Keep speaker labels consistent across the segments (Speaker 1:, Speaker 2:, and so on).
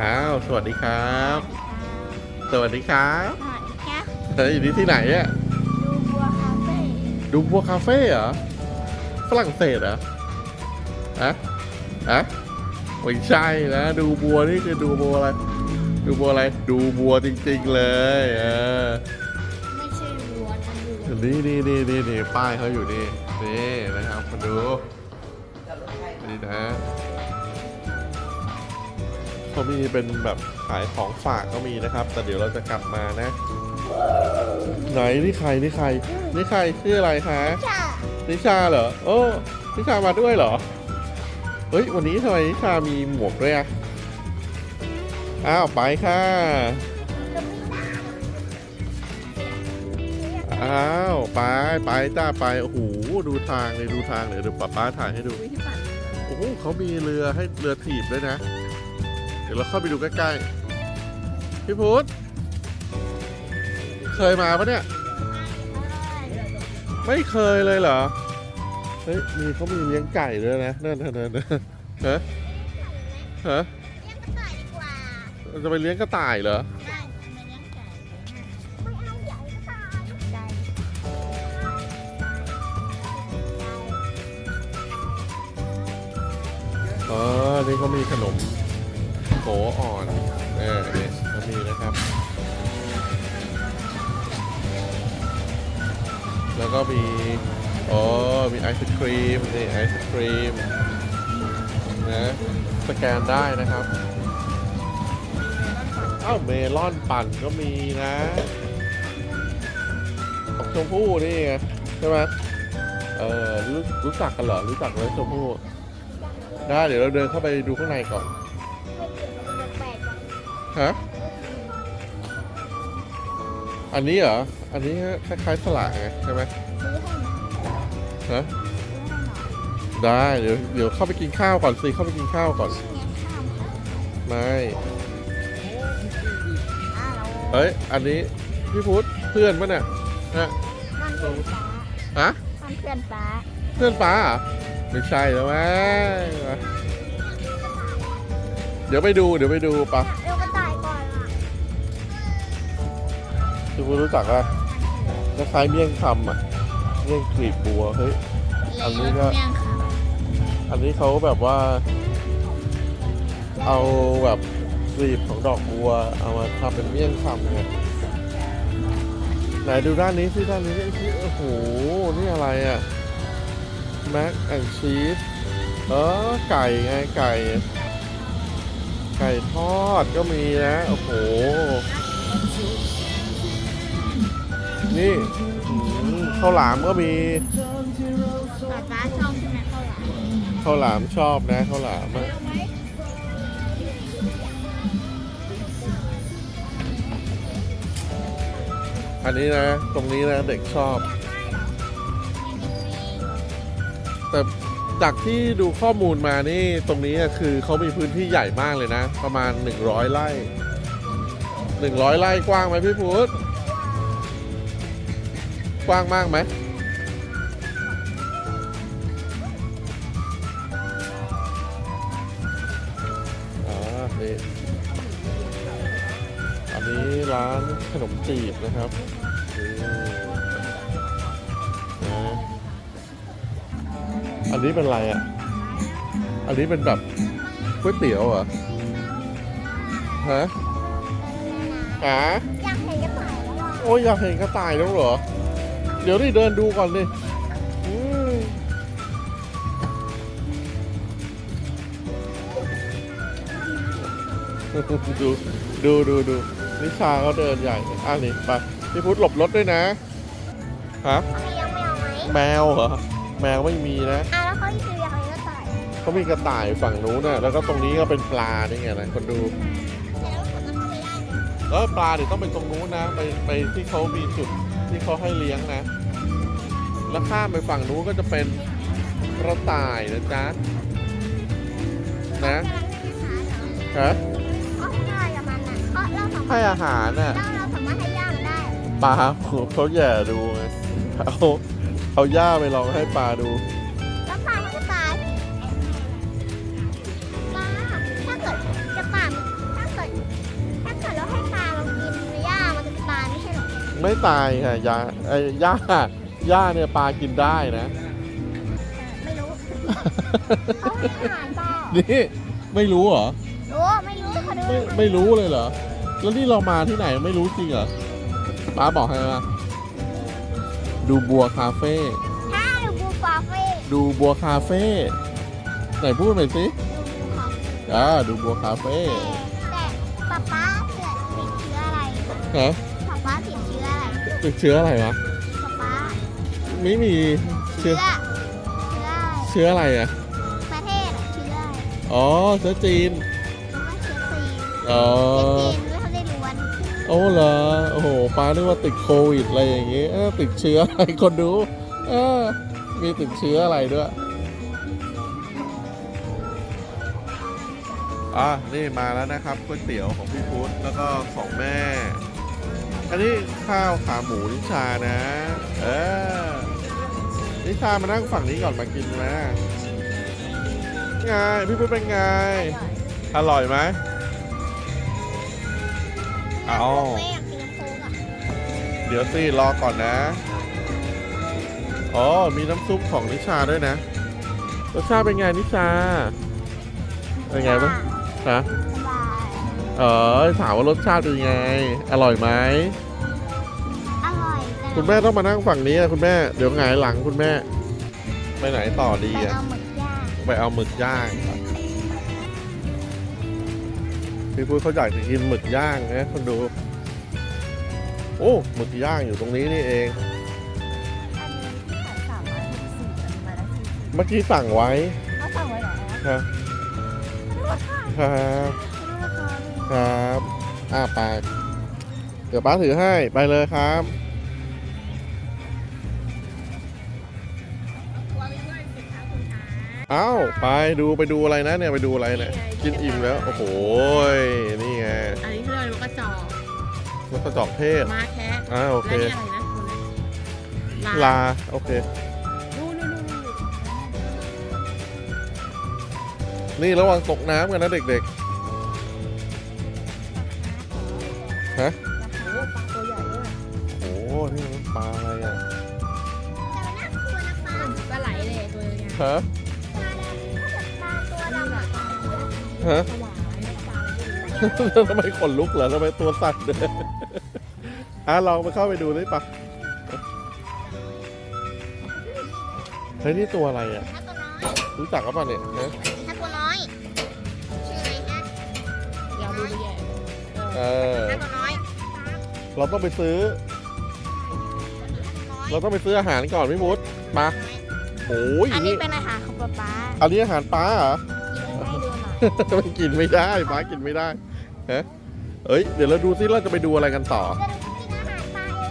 Speaker 1: อ้าว สวัสดีครับ สวัสดีครับ
Speaker 2: สวัสดีครับ
Speaker 1: เธออยู่ที่ที่ไหนอะ
Speaker 2: ดูบัวคาเฟ่
Speaker 1: ดูบัวคาเฟ่เหรอ ฝรั่งเศสเหรออะอะไม่ใช่นะ ดูบัวนี่คือดูบัวอะไร ดูบัวอะไร ดูบัวจริง ๆ เลยเออ
Speaker 2: ไม่ใช่บัวนะบัว
Speaker 1: นี่นี่นี่นี่นี่ป้ายเขาอยู่นี่ นี่นะครับมาดู นี่นะ เขามีเป็นแบบขายของฝากก็มีนะครับ แต่เดี๋ยวเราจะกลับมานะ ไหนนี่ใครนี่ใครนี่ใครชื่ออะไรคะ
Speaker 2: จ้า
Speaker 1: นิชาเหรอโอ้นิชามาด้วยเหรอเฮ้ยวันนี้ทำไมนิชามีหมวกด้วยอะอ้าวไปค่ะอ้าวไปไปจ้าไปโอ้โหดูทางเลยดูทางเลยเดี๋ยวป้าป้าถ่ายให้ดู
Speaker 2: วิธีปั่น
Speaker 1: โอ้โหเขามีเรือให้เรือถีบด้วยนะเดี๋ยวเราเข้าไปดูใกล้ๆ พี่พุธเคยมาปะเนี่ย ไม่เคยเลยเหรอ เฮ้ย มีเขามีเลี้ยงไก่ด้วยนะนั่นนั่นนั่นฮะฮะ
Speaker 2: เลี้ยงกระต่ายดีกว่า
Speaker 1: จะไปเลี้ยงกระต่ายเหรอ
Speaker 2: ได้ไม่เลี้ยงไก่ไม่เอาใหญ่กระต่ายไก่
Speaker 1: อ๋อ นี่เขามีขนม อ่อน เออนี่เขามีนะครับ แล้วก็มีอ๋อมีไอศครีมนี่ไอศครีมนะสแกนได้นะครับเอ้าเมลอนปั่นก็มีนะของชมพู่นี่ไงใช่ไหมเออรู้รู้จักกันเหรอรู้จักไหมชมพู่ได้เดี๋ยวเราเดินเข้าไปดูข้างในก่อน ฮะ อันนี้เหรอ อันนี้คล้ายๆสละไงใช่ไหม
Speaker 2: ซื้อให้หน่อย
Speaker 1: ฮะ
Speaker 2: ซื้อให้หน่อย
Speaker 1: ได้ เดี๋ยวเดี๋ยวเข้าไปกินข้าวก่อนสิ เข้าไปกินข้าวก่อน
Speaker 2: เนี่ยข้ามค่ะ
Speaker 1: ไม่
Speaker 2: อ้าว
Speaker 1: เฮ้ย อันนี้พี่พุธเพื่อนปะเนี่ยฮะ
Speaker 2: บ้านเพื่อนฟ้า
Speaker 1: ฮะ
Speaker 2: บ้านเพื่อนฟ้า
Speaker 1: เพื่อนป้าเหรอไม่ใช่แล้วมั้งเดี๋ยวไปดู เดี๋ยวไปดูปะ พี่พุธรู้จักปะคล้ายๆเมี่ยงคำอะเมี่ยงกลีบบัวเฮ้ย อันนี้ก็
Speaker 2: เลี้ยงค่ะ
Speaker 1: อันนี้เขาแบบว่า เอาแบบกลีบของดอกบัว เอามาทำเป็นเมี่ยงคำไงไหนดูด้านนี้สิด้านนี้สิโอ้โห นี่อะไรอะแม็กแอนชีสเออไก่ไงไก่ ไก่ทอดก็มีนะ โอ้โห นี่อืมข้าวหลามก็มี
Speaker 2: ป๊าป๊าชอบใช่ไหมข้าวหลาม
Speaker 1: ข้าวหลามชอบนะข้าวหลามอะ
Speaker 2: เอาไหม
Speaker 1: อันนี้นะ ตรงนี้นะเด็กชอบ แต่จากที่ดูข้อมูลมานี่ตรงนี้อะคือเขามีพื้นที่ใหญ่มากเลยนะ ประมาณ 100ไร่100ไร่กว้างไหมพี่พุธ กว้างมากไหมอ่านี่อันนี้ร้านขนมจีบนะครับนี่นะอันนี้เป็นอะไรอะ อันนี้เป็นแบบก๋วยเตี๋ยวเหรอ ฮะหา
Speaker 2: อยากเห็นกระต่ายแล้วอะ
Speaker 1: โอ้ยอยากเห็นกระต่ายแล้วเหรอ เดี๋ยวดิเดินดูก่อนดิอืมดูดูดูดูนิชาเขาเดินใหญ่เลยอะนี่ไปพี่พุทธหลบรถด้วยนะฮะ
Speaker 2: เขาเลี้ยงแมวไหม
Speaker 1: แมวเหรอแมวไม่มีนะ
Speaker 2: อะแล้วเขาจะเลี้ยงอะไรกระต่าย
Speaker 1: เขามีกระต่ายฝั่งนู้นน่ะแล้วก็ตรงนี้ก็เป็นปลานี่ไงนะคนดู
Speaker 2: แล้วเขาจะเข้าไปได้ไหม
Speaker 1: แล้วปลาเดี๋ยวต้องไปตรงนู้นนะ ไปไปที่เขามีจุด ที่เขาให้เลี้ยงนะ แล้วข้ามไปฝั่งนู้นก็จะเป็นกระต่ายนะจ๊ะนะ
Speaker 2: กำลังหาเหรอ
Speaker 1: ฮะ
Speaker 2: เขาให้อะไรกับมันอะเขาเราสามาร
Speaker 1: ให้
Speaker 2: ถ
Speaker 1: อาหารน่ะ
Speaker 2: เราเราสามารถให้ย่ามันได้
Speaker 1: ปลาเขาแย่ดูไงเอาเอาหญ้าไปลองให้ปลาดู ไม่ตายค่ะยาไอ้หญ้าหญ้าเนี่ยปลากินได้นะ
Speaker 2: ไม่รู้เขาให้อาหารเปล่า
Speaker 1: นี่ไม่รู้เหรอ
Speaker 2: รู้ไม่รู้เขาดู
Speaker 1: ไม่ไม่รู้เลยเหรอ แล้วนี่เรามาที่ไหนไม่รู้จริงเหรอป้าบอกให้มาดูบัวคาเฟ่
Speaker 2: ถ้าดูบูฟาเฟ่
Speaker 1: ดูบัวคาเฟ่ไหนพูดหน่อยสิ
Speaker 2: ดูบูฟาเฟ่
Speaker 1: อ่าดูบัวคาเฟ่
Speaker 2: แต่ป๊าป๊าเกิดติดเชื้ออะไร
Speaker 1: ฮะ
Speaker 2: ป๊าป๊าติดเชื้ ออะไร
Speaker 1: ติดเชื้ออะไรวะ
Speaker 2: ป๊าป๊า
Speaker 1: ไม่มีเชื้
Speaker 2: เชื้
Speaker 1: อ
Speaker 2: อเชื้ออะไร
Speaker 1: เชื้ออะไรอะ
Speaker 2: ประเทศอะเชื้ออะไร
Speaker 1: อ๋อเชื้อจีน
Speaker 2: หรือว่าเชื้อจีน
Speaker 1: อ๋อ
Speaker 2: เชื้อจีนไม่เขาได้ล้วน
Speaker 1: โอ้เหรอโอ้โหป้านึกว่าติดโควิดอะไรอย่างงี้เออติดเชื้ออะไรคนดูเออมีติดเชื้ออะไรด้วย อะนี่มาแล้วนะครับก๋วยเตี๋ยวของพี่พุทธแล้วก็ของแม่ อันนี้ข้าวขาหมูนิชานะ เออ นิชามานั่งฝั่งนี้ก่อนมากินนะไงพี่พุทธเป็นไง อร่อยไหมเอา
Speaker 2: ไม่อยากกินน้ำโค้กอะ
Speaker 1: เดี๋ยวสิรอก่อนนะ อ๋อ มีน้ำซุปของนิชาด้วยนะ รสชาติเป็นไงนิชา เป็นไงบ้างฮะ
Speaker 2: สบาย
Speaker 1: เออถามว่ารสชาติเป็นไง อร่อยไหม
Speaker 2: อร่อยแต่
Speaker 1: คุณแม่ต้องมานั่งฝั่งนี้นะคุณแม่เดี๋ยวหงายหลังคุณแม่ ไปไหนต่อดี
Speaker 2: ไป
Speaker 1: อะ
Speaker 2: เอาหมึกย่าง
Speaker 1: ไปเอาหมึกย่างพี่พุ้ยเขาอยากจะกินหมึกย่างนะคุณดู โอ้หมึกย่างอยู่ตรงนี้นี่เอง
Speaker 2: อันนี้ที่ขายสามร้อยหกสิบอันนี้มาละสี่สิบ
Speaker 1: เมื่อกี้สั่งไว้
Speaker 2: เขาสั่งไว้เหรอ
Speaker 1: ครั
Speaker 2: มาดูราคา
Speaker 1: ครับ
Speaker 2: มาดูราคาเลย
Speaker 1: ครับอ่าไปเดี๋ยวป้าถือให้ไปเลยครับ อ้าไปดูไปดูอะไรนะเนี่ยไปดูอะไรเนี่ยกินอิ่มแล้ว โอ้โหยนี่ไง
Speaker 3: อันนี้คืออะไรนกกระจอก
Speaker 1: มันกระจอกเทศ
Speaker 3: ม้าแคะ
Speaker 1: อ่าโอเค
Speaker 3: แล้วนี่อะไรนะคุณนะ
Speaker 1: ลาโอเค
Speaker 3: นู่นนู่นนู่นนู่น
Speaker 1: นี่ระวังตกน้ำกันนะเด็กฮะ
Speaker 3: โอ้ปลาตัวใหญ่ด้วย
Speaker 1: ๆโอ้โหนี่มันปลาอะไรอะ
Speaker 2: แต่มันน่ากลัวนะปลา
Speaker 3: ปลาไหลเลยตัวเนี้ย
Speaker 1: ฮะ ฮะ
Speaker 3: ถวายปลาอะไรไม่รู้
Speaker 1: ทำไมขนลุกเหรอทำไมตัวสั่นเลยอะลองไปเข้าไปดูได้ปะเฮ้ยนี่ตัวอะไรอะ
Speaker 2: ถ้าตัวน้อย
Speaker 1: รู้จักกับป่ะเนี่ยฮะ
Speaker 2: ถ้าตัวน้อย ชื่ออะไรฮะ
Speaker 3: อยาวดูไปแย่
Speaker 1: เออ
Speaker 2: ถ้าตัวน้อย
Speaker 1: เราต้องไปซื้อ เราต้องไปซื้ออาหารก่อนพี่มุดมาโอ้ย
Speaker 2: อันนี้
Speaker 1: นี่
Speaker 2: เป็นอาหารของป๊าป๊า
Speaker 1: อันนี้อาหารปลาเหรอ
Speaker 2: กินให้ดูหน่อย
Speaker 1: ไม่กินไม่ได้ปลากินไม่ได้ฮะเอ้ยเดี๋ยวเราดูซิเราจะไปดูอะไรกันต่อ
Speaker 2: จะดูกินอาหารปลาเอ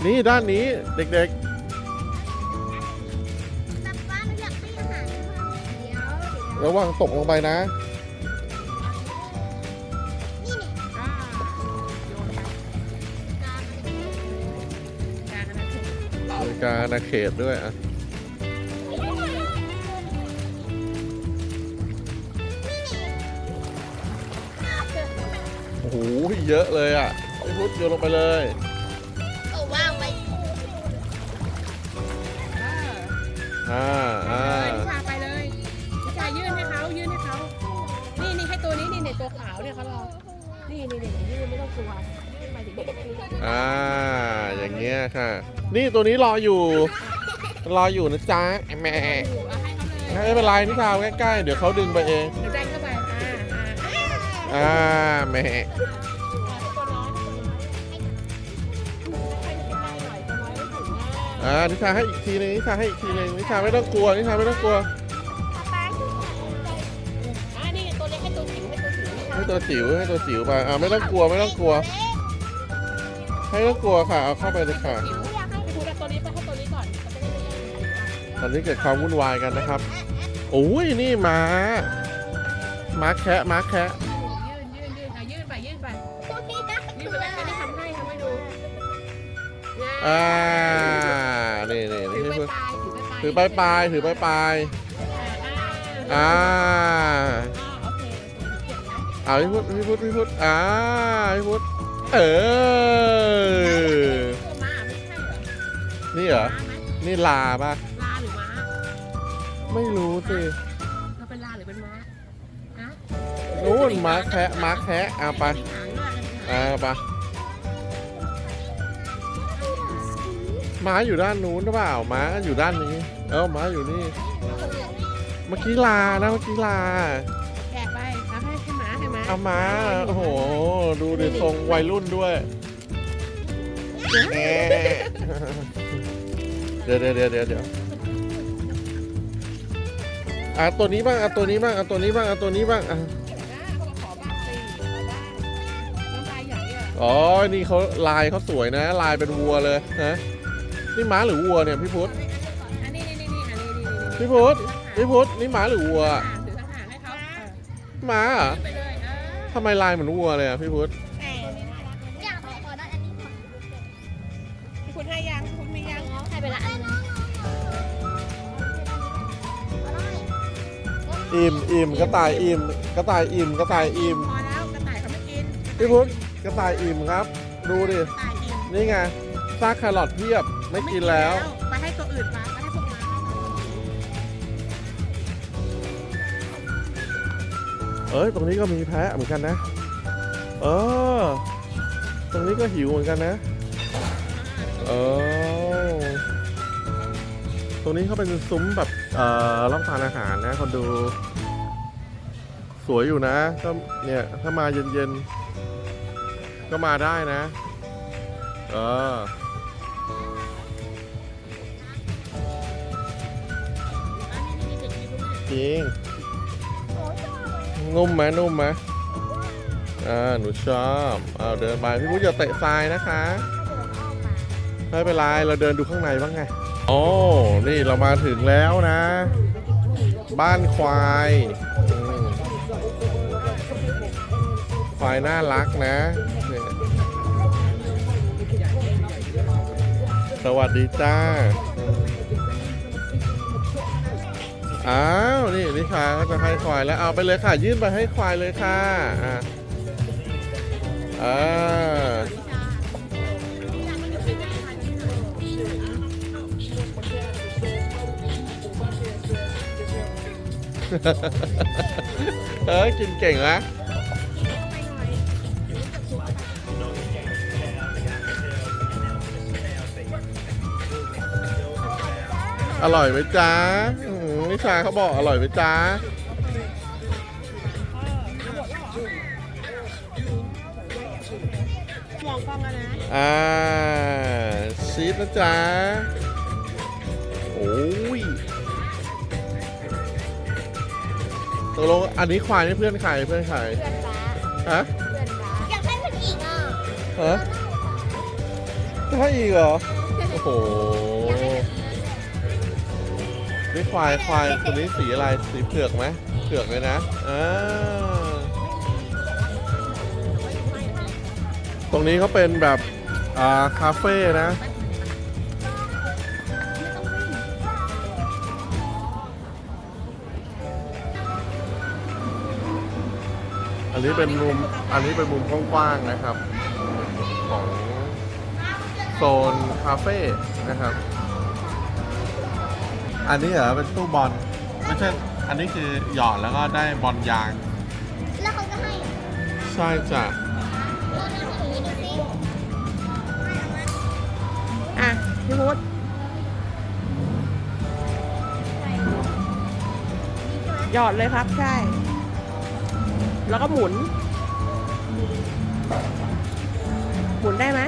Speaker 2: ง
Speaker 1: นี่ด้านนี้เด็ก
Speaker 2: ป๊าป๊าหนูอยากให้อาหารเดี๋ยว
Speaker 1: ๆระวังตกลงไปนะ
Speaker 2: นี่นี่
Speaker 3: อ่าโยนไป
Speaker 2: กา
Speaker 3: การกันนะถูก
Speaker 1: บริการอาเขตด้วยอะ หเยอะเลยอะพี่พุทธโยนลงไปเลย
Speaker 2: เอาว่างไป
Speaker 3: อ่า
Speaker 1: อ่า
Speaker 3: เอ
Speaker 1: อ่า
Speaker 3: อนิชาไปเลยนิชายื่นให้เขายื่นให้เขานี่นี่ให้ตัวนี้นี่เนี่ยตัวขาวเนี่ยเขารอนี่นี่นี่ยื่นไม่ต้องกลัวยื่นไปเด็กๆ
Speaker 1: อ่าอย่างเงี้ยค่ะ นี่ตัวนี้รออยู่ รออยู่นะจ๊ะไอ้แม่
Speaker 3: เอาให้เขาเลย
Speaker 1: ไม่เป็นไรนี่ทาวใกล้ๆเดี๋ยวเขาดึงไปเอง
Speaker 3: เดี๋ยวแจ้งเข้าไป อ่า
Speaker 1: แม่อ่านิชาให้อีกทีหนึงนิชาให้อีกทีหนึงนิชาไม่ต้องกลัวนิชาไม่ต้องกลัว
Speaker 2: ป๊าป๊า
Speaker 3: อ่านี่ตัวเล็กให้ตัวจิ๋วให้ตัวจิ๋ว
Speaker 1: ให้ตัวจิ๋วให้ตัวสิวไปอ่าไม่ต้องกลัวไม่ต้องกลัว ให้ต้องกลัวค่ะเอาเข้าไปเลยค่ะ
Speaker 3: ตัวนี้ไปให้ตัวนี้ก่อน
Speaker 1: ตอนนี้เกิดความวุ่นวายกันนะครับโอ้ยนี่ม้าม้าแคะม้าแคะ
Speaker 3: อ่า
Speaker 1: นี่นี่
Speaker 3: ถื
Speaker 1: นี่
Speaker 3: อ
Speaker 1: ให้
Speaker 3: ไป
Speaker 1: เพื่อน
Speaker 3: ปลาย
Speaker 1: ถือใบปลายถือใบปลาย
Speaker 3: อ่า
Speaker 1: อ่า
Speaker 3: โอเคโอเคเก็บนะ
Speaker 1: อ่าพี่พุทธพี่พุทธพี่พุทธอ่าพี่พุทธเออ
Speaker 3: ตัวม้าไม่ใช่เหรอ
Speaker 1: นี่เหรอ
Speaker 3: ม้าไหม
Speaker 1: นี่ลาป่ะ
Speaker 3: ลาหรือม้า
Speaker 1: ไม่รู้สิ
Speaker 3: เราเป็นลาหรือเป็นม้าฮะ
Speaker 1: นู่นม้าแคะม้าแคะเอาไป
Speaker 3: มีหางด้วย
Speaker 1: เอาไป ม้าอยู่ด้านนู้นหรือเปล่าม้าอยู่ด้านนี้ เอ้าม้าอยู่นี่ เมื่อกี้ลานะเมื่อกี้ลา
Speaker 3: แกะไปเอาให้ให้ม้าให้ม้า
Speaker 1: เอาม้าโอ้โห ดูดิทรงวัยรุ่นด้วยแหมเดี๋ยวเดี๋ยวเดี๋ยวเดี๋ยวเดี๋ยวอะตัวนี้บ้างอะตัวนี้บ้างอะตัวนี้บ้างอะตัวนี้บ้างอะ
Speaker 3: ได้เขาก็ขอบ้างสิขอได้น้ำลายใหญ่อะ
Speaker 1: อ๋อนี่เขาลายเขาสวยนะ ลายเป็นวัวเลยนะ นี่ม้าหรือวัวเนี่ยพี่พุทธ
Speaker 3: อันนี้นี่นี่นี่อันนี้นี่นี่
Speaker 1: พี่พุทธพี่พุทธนี่ม้าหรือวัว
Speaker 3: อ่าถือทางหางให้เขาเออ
Speaker 1: ม้าเหรอ
Speaker 3: ไปเลยเออ
Speaker 1: ทำไมลายเหมือนวัวเลยอะพี่พุทธ
Speaker 3: แต่
Speaker 2: อยากขอขอได้อันนี้ก่อน
Speaker 3: พี่คุณให้ยังพี่คุณมียัง
Speaker 2: ใครไปละอันนี้
Speaker 1: อิ่มอิ่มกระต่ายอิ่มกระต่ายอิ่มกระต่ายอิ่ม
Speaker 3: พอแล้วกระต่ายเขาไม่กิน
Speaker 1: พี่พุทธกระต่ายอิ่มครับ ดูดิ
Speaker 3: กระต่ายอิ่ม
Speaker 1: นี่ไงซากแครอทเพียบ ไม่กินแล้ว
Speaker 3: ไปให้ตัวอื่นมาไปให้พวกม้า
Speaker 1: เอ้ยตรงนี้ก็มีแพะเหมือนกันนะ เออ ตรงนี้ก็หิวเหมือนกันนะ เออ ตรงนี้เขาเป็นซุ้มแบบเอ่อรับประทานอาหารนะคนดู สวยอยู่นะก็เนี่ย ถ้ามาเย็นๆ ก็มาได้นะ เออ จริง นุ่มไหมนุ่มไหมอ่าหนูชอบเอาเดินไปพี่พุทธอย่าเตะทรายนะคะไม่เป็นไรเราเดินดูข้างในบ้างไงโอ้นี่เรามาถึงแล้วนะ บ้านควายควายน่ารักนะ สวัสดีจ้า อ้าวนี่นิชาก็จะให้ควายแล้วเอาไปเลยค่ะ ยื่นไปให้ควายเลยค่ะอ่าอ่าเออกินเก่งนะอร่อยไหมจ๊ะ นิชาเขาบอกอร่อยไหมจ๊ะ
Speaker 3: มองกล้องแล้วนะ
Speaker 1: อ่าชีสนะจ๊ะโอ้ยตกลงอันนี้ควายนี่เพื่อนใครเพื่อนใคร
Speaker 2: เพื่อนฟ้า
Speaker 1: ฮะ
Speaker 2: เพื่อนฟ้าอยากให้มันอีกอะ
Speaker 1: ฮะจะให้อีกเหรอ โอ้โห นี่ควายควายตัวนี้สีอะไรสีเผือกไหมเผือกเลยนะอ่าตรงนี้เขาเป็นแบบอ่าคาเฟ่นะ อันนี้เป็นมุมอันนี้เป็นมุมกว้างๆนะครับ ของโซนคาเฟ่นะครับ อันนี้เหรอเป็นตู้บอลไม่ใช่อันนี้คือหยอดแล้วก็ได้บอลยาง
Speaker 2: แล้วเขาก็ให้
Speaker 1: ใช่จ้ะ
Speaker 2: ตัวนี้ของนี้ดูสิ
Speaker 3: อะพี่พุทธหยอดเลยครับใช่ แล้วก็หมุน หมุนได้ไหม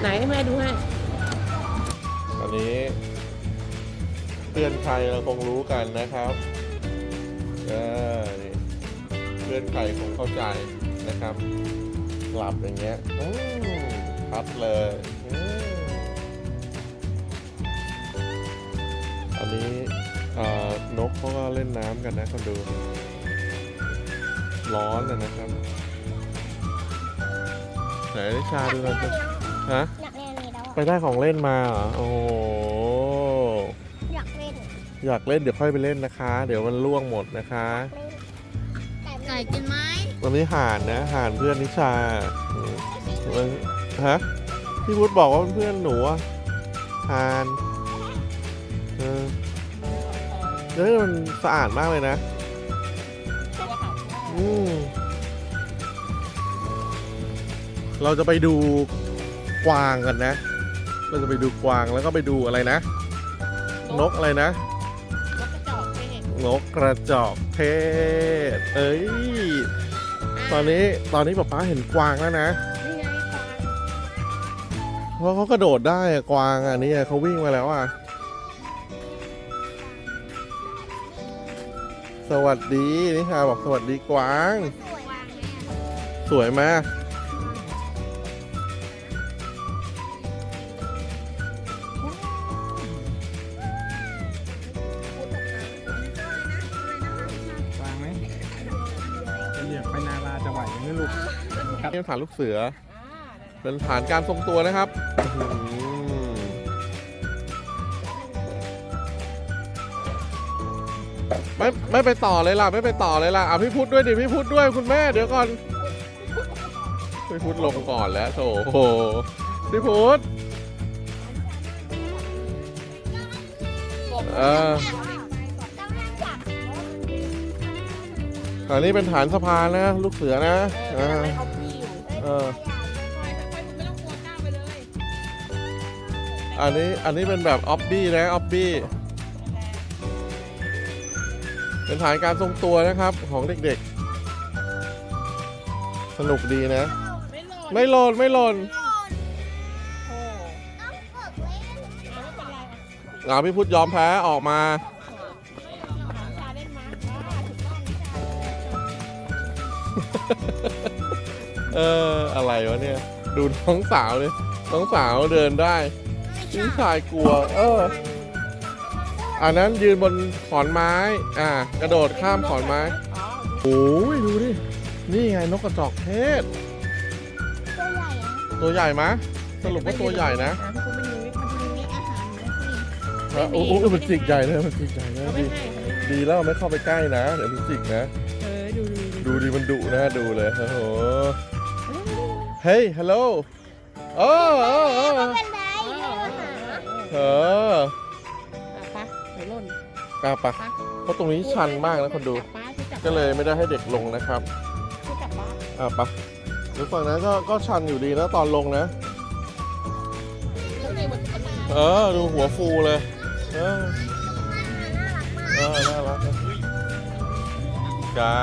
Speaker 3: ไหนให้แม่ดูให้
Speaker 1: อั นนี้เพื่อนใครเราคงรู้กันนะครับเออเพื่อนใครคงเข้าใจนะครับ หลับอย่างเงี้ยพัดเลยอันนี้นกเขาก็เล่นน้ำกันนะคนดู ร้อนนะนะครับไหนนิชาดูหน่อยฮะ ไป
Speaker 2: อะ
Speaker 1: ได้ของเล่นมาเหรอโอ้โห
Speaker 2: อยากเล่น
Speaker 1: อยากเล่นเดี๋ยวค่อยไปเล่นนะคะ เดี๋ยวมันล่วงหมดนะคะ
Speaker 2: ไก่กินไหม
Speaker 1: ตอนนี้ห่านนะห่านเพื่อนนิชาอืมมันฮะพี่พุทธบอกว่าเป็นเพื่อนหนูอะห่านเออเฮ้ยมันสะอาดมากเลยนะ
Speaker 3: ตัวขาว
Speaker 1: อืมเราจะไปดูกวางกันนะ เราจะไปดูกวางแล้วก็ไปดูอะไรนะ นกอะไรนะ
Speaker 3: นกกระจอกเทศ
Speaker 1: นกกระจอกเทศ เอ้ย ตอนนี้ตอนนี้ป๊าป๊าเห็นกวางแล้วนะ
Speaker 3: นี่ไงกวาง
Speaker 1: เพราะเขากระโดดได้อะกวางอันนี้เขาวิ่งมาแล้วอะ สวัสดีนิชาบอกสวัสดีกวาง
Speaker 2: สวยมาก
Speaker 1: สวยไหม นี่เป็นฐานลูกเสือ
Speaker 3: อ่า
Speaker 1: เป็นฐานการทรงตัวนะครับอื้อหือไม่ไม่ไปต่อเลยล่ะ ไม่ไปต่อเลยล่ะอะพี่พุทธด้วยดิพี่พุทธด้วยคุณแม่เดี๋ยวก่อนพี่พุทธลงก่อนแล้วโถโหพี่พุทธ
Speaker 3: กบ
Speaker 1: เออ
Speaker 2: ต้องนั่งจับ
Speaker 1: อันนี้เป็นฐานสะพานนะ ลูกเสือนะ
Speaker 3: เอ
Speaker 1: อ่า
Speaker 3: อไม่เอาพี่อยู่
Speaker 1: เออ
Speaker 3: ค่อยๆค่อยๆไม่ต้องกลัวก้าวไปเลย
Speaker 1: อันนี้อันนี้เป็นแบบออฟบี้นะออฟบี้เป็นฐานการทรงตัวนะครับของเด็กๆ สนุกดีนะ
Speaker 3: ไม่หล่น
Speaker 1: ไม่หล่นไม่หล่น
Speaker 3: โอ้
Speaker 2: ต้องฝึกไว้
Speaker 3: เอาไม่เป็นไรอะ
Speaker 1: อ่าพี่พุทธยอมแพ้ออกมา
Speaker 3: ถามชา เล่นมาอ่าถูกต้องนิชา
Speaker 1: เออ อะไรวะเนี่ย ดูน้องสาวเลยน้องสาวเดินได้พี่ชายกลัว เออ อันนั้นยืนบนขอนไม้ อ่า กระโดดข้ามขอนไม้
Speaker 3: อ๋อ
Speaker 1: โอ้ยดูดิ นี่ไงนกกระจอกเทศ
Speaker 2: ตัวใหญ่อะ
Speaker 1: ตัวใหญ่ไหมสรุปว่าตัวใหญ่นะ
Speaker 3: อ่พี่คุณไม่รู้มันจะมี
Speaker 2: มีอาหารไหมพี่
Speaker 1: ฮะโอ้โหมันจิกใหญ่เลยมันจิกใหญ่เลย
Speaker 3: เขาไม่
Speaker 1: ดี
Speaker 3: ให้เขาไม่ให้
Speaker 1: ดีแล้วไม่เข้าไปใกล้นะ เดี๋ยวมันจิกนะ
Speaker 3: เออ ดูดูดู
Speaker 1: ดูดิมันดุนะดูเลยโอ้โห เฮ้ยฮัลโหลโอ้โอ้โอ้
Speaker 2: ไม่เป็นไรมีอาหาร
Speaker 1: เออ
Speaker 3: อะปะเดี๋ยวหล่น
Speaker 1: อะปะเพราะตรงนี้ชันมากนะคนดู
Speaker 3: จับป้าช่วยจับ
Speaker 1: ก็เลยไม่ได้ให้เด็กลงนะครับ
Speaker 3: ช่วยจับป้า
Speaker 1: อะปะหรือฝั่งนั้นก็ก็ชันอยู่ดีนะตอนลงนะ
Speaker 3: ข้างในเหมือนตุ๊กตา
Speaker 1: เออ ดูหัวฟูเลย เออ
Speaker 2: น่ารักมาก
Speaker 1: เออน่ารักนะไก่